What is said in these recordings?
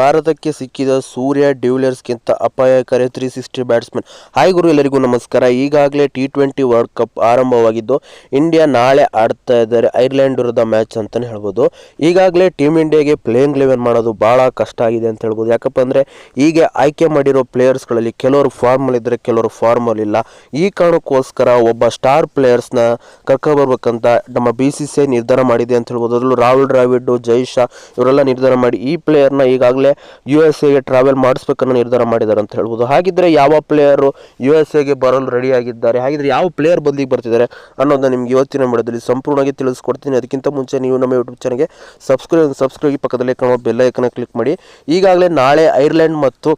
ಭಾರತಕ್ಕೆ ಸಿಕ್ಕಿದ ಸೂರ್ಯ ಡ್ಯೂಲರ್ಸ್ಗಿಂತ ಅಪಾಯಕಾರಿ ತ್ರೀ ಸಿಕ್ಸ್ಟಿ ಬ್ಯಾಟ್ಸ್ಮನ್ ಹಾಯ್ ಗುರು, ಎಲ್ಲರಿಗೂ ನಮಸ್ಕಾರ. ಈಗಾಗಲೇ ಟಿ ಟ್ವೆಂಟಿ ವರ್ಲ್ಡ್ ಕಪ್ ಆರಂಭವಾಗಿದ್ದು ಇಂಡಿಯಾ ನಾಳೆ ಆಡ್ತಾ ಇದ್ದಾರೆ. ಐರ್ಲೆಂಡ್ ವಿರುದ್ಧ ಮ್ಯಾಚ್ ಅಂತಲೇ ಹೇಳ್ಬೋದು. ಈಗಾಗಲೇ ಟೀಮ್ ಇಂಡಿಯಾಗೆ ಪ್ಲೇಯಿಂಗ್ ಲೆವೆನ್ ಮಾಡೋದು ಭಾಳ ಕಷ್ಟ ಆಗಿದೆ ಅಂತ ಹೇಳ್ಬೋದು. ಯಾಕಪ್ಪ ಅಂದರೆ ಈಗ ಆಯ್ಕೆ ಮಾಡಿರೋ ಪ್ಲೇಯರ್ಸ್ಗಳಲ್ಲಿ ಕೆಲವರು ಫಾರ್ಮಲ್ ಇದ್ದರೆ ಕೆಲವರು ಫಾರ್ಮಲ್ ಇಲ್ಲ. ಈ ಕಾರಣಕ್ಕೋಸ್ಕರ ಒಬ್ಬ ಸ್ಟಾರ್ ಪ್ಲೇಯರ್ಸ್ನ ಕರ್ಕೊಬರ್ಬೇಕಂತ ನಮ್ಮ ಬಿ ಸಿ ಸಿ ಐ ನಿರ್ಧಾರ ಮಾಡಿದೆ ಅಂತ ಹೇಳ್ಬೋದು. ಅದರಲ್ಲೂ ರಾಹುಲ್ ದ್ರಾವಿಡ್ ಜೈ ಶಾ ಇವರೆಲ್ಲ ನಿರ್ಧಾರ ಮಾಡಿ ಈ ಪ್ಲೇಯರ್ನ ಈಗಾಗಲೇ ಯು ಎಸ್ ಎಗೆ ಟ್ರಾವೆಲ್ ಮಾಡಿಸ್ಬೇಕನ್ನೋ ನಿರ್ಧಾರ ಮಾಡಿದ್ದಾರೆ ಅಂತ ಹೇಳ್ಬೋದು. ಹಾಗಿದ್ರೆ ಯಾವ ಪ್ಲೇಯರು ಯು ಎಸ್ ಎಗೆ ಬರಲು ರೆಡಿ ಆಗಿದ್ದಾರೆ? ಹಾಗಿದ್ರೆ ಯಾವ ಪ್ಲೇಯರ್ ಬದಲಿಗೆ ಬರ್ತಿದ್ದಾರೆ ಅನ್ನೋದನ್ನ ನಿಮ್ಗೆ ಇವತ್ತಿನ ಮಾಡೋದಲ್ಲಿ ಸಂಪೂರ್ಣವಾಗಿ ತಿಳಿಸ್ಕೊಡ್ತೀನಿ. ಅದಕ್ಕಿಂತ ಮುಂಚೆ ನೀವು ನಮ್ಮ ಯೂಟ್ಯೂಬ್ ಚಾನಲ್ಗೆ ಸಬ್ಸ್ಕ್ರೈಬ್ ಸಬ್ಸ್ಕ್ರೈಬ್ ಪಕ್ಕದಲ್ಲೇ ಕಾಣುವ ಬೆಲ್ಲೈಕನ್ನ ಕ್ಲಿಕ್ ಮಾಡಿ. ಈಗಾಗಲೇ ನಾಳೆ ಐರ್ಲೆಂಡ್ ಮತ್ತು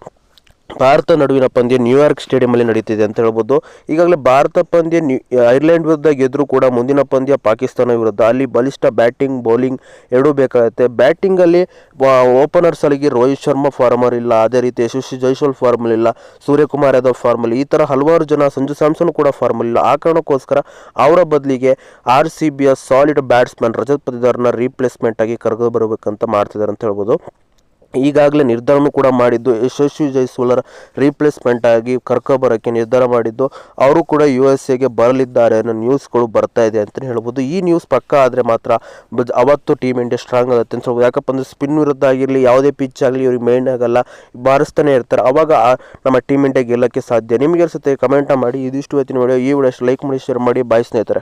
ಭಾರತ ನಡುವಿನ ಪಂದ್ಯ ನ್ಯೂಯಾರ್ಕ್ ಸ್ಟೇಡಿಯಂಲ್ಲಿ ನಡೀತಿದೆ ಅಂತ ಹೇಳ್ಬೋದು. ಈಗಾಗಲೇ ಭಾರತ ಪಂದ್ಯ ಐರ್ಲೆಂಡ್ ವಿರುದ್ಧ ಗೆದ್ದರೂ ಕೂಡ ಮುಂದಿನ ಪಂದ್ಯ ಪಾಕಿಸ್ತಾನ ವಿರುದ್ಧ. ಅಲ್ಲಿ ಬಲಿಷ್ಠ ಬ್ಯಾಟಿಂಗ್ ಬೌಲಿಂಗ್ ಎರಡೂ ಬೇಕಾಗುತ್ತೆ. ಬ್ಯಾಟಿಂಗಲ್ಲಿ ಓಪನರ್ಸ್ ಅಲ್ಲಿಗೆ ರೋಹಿತ್ ಶರ್ಮಾ ಫಾರ್ಮರ್ ಇಲ್ಲ. ಅದೇ ರೀತಿ ಯಶಸ್ವಿ ಜೈಸ್ವಾಲ್ ಫಾರ್ಮಲ್ ಇಲ್ಲ. ಸೂರ್ಯಕುಮಾರ್ ಯಾದವ್ ಫಾರ್ಮಲ್ ಈ ಥರ ಹಲವಾರು ಜನ ಸಂಜು ಸ್ಯಾಮ್ಸನ್ ಕೂಡ ಫಾರ್ಮಲ್ ಇಲ್ಲ. ಆ ಕಾರಣಕ್ಕೋಸ್ಕರ ಅವರ ಬದಲಿಗೆ ಆರ್ ಸಿ ಬಿಯ ಸಾಲಿಡ್ ಬ್ಯಾಟ್ಸ್ಮನ್ ರಜತ್ ಪತಿದಾರ್ನ ರೀಪ್ಲೇಸ್ಮೆಂಟ್ ಆಗಿ ಕರೆದು ಬರಬೇಕಂತ ಮಾಡ್ತಿದ್ದಾರೆ ಅಂತ ಹೇಳ್ಬೋದು. ಈಗಾಗಲೇ ನಿರ್ಧಾರನೂ ಕೂಡ ಮಾಡಿದ್ದು ಯಶಸ್ವಿ ಜೈಸ್ವಾಲರ ರೀಪ್ಲೇಸ್ಮೆಂಟ್ ಆಗಿ ಕರ್ಕೊಬರೋಕ್ಕೆ ನಿರ್ಧಾರ ಮಾಡಿದ್ದು, ಅವರು ಕೂಡ ಯು ಎಸ್ ಎಗೆ ಬರಲಿದ್ದಾರೆ ಅನ್ನೋ ನ್ಯೂಸ್ಗಳು ಬರ್ತಾ ಇದೆ ಅಂತಲೇ ಹೇಳ್ಬೋದು. ಈ ನ್ಯೂಸ್ ಪಕ್ಕ ಆದರೆ ಮಾತ್ರ ಅವತ್ತು ಟೀಮ್ ಇಂಡಿಯಾ ಸ್ಟ್ರಾಂಗ್ ಆಗುತ್ತೆ ಹೇಳ್ಬೋದು. ಯಾಕಪ್ಪ ಅಂದರೆ ಸ್ಪಿನ್ ವಿರುದ್ಧ ಆಗಿರಲಿ, ಯಾವುದೇ ಪಿಚ್ ಆಗಲಿ, ಇವ್ರಿಗೆ ಮೈಂಡ್ ಆಗಲ್ಲ, ಬಾರಿಸ್ತಾನೆ ಇರ್ತಾರೆ. ಅವಾಗ ನಮ್ಮ ಟೀಮ್ ಇಂಡಿಯಾ ಗೆಲ್ಲಕ್ಕೆ ಸಾಧ್ಯ. ನಿಮಗೆ ಅನ್ಸುತ್ತೆ ಕಮೆಂಟ್ ಮಾಡಿ, ಇದಿಷ್ಟು ಹೊತ್ತಿನ ವಿಡಿಯೋ ಈ ವಿಡಿಯೋ ಲೈಕ್ ಮಾಡಿ ಶೇರ್ ಮಾಡಿ ಬಾಯ್ ಸ್ನೇಹಿತರೆ.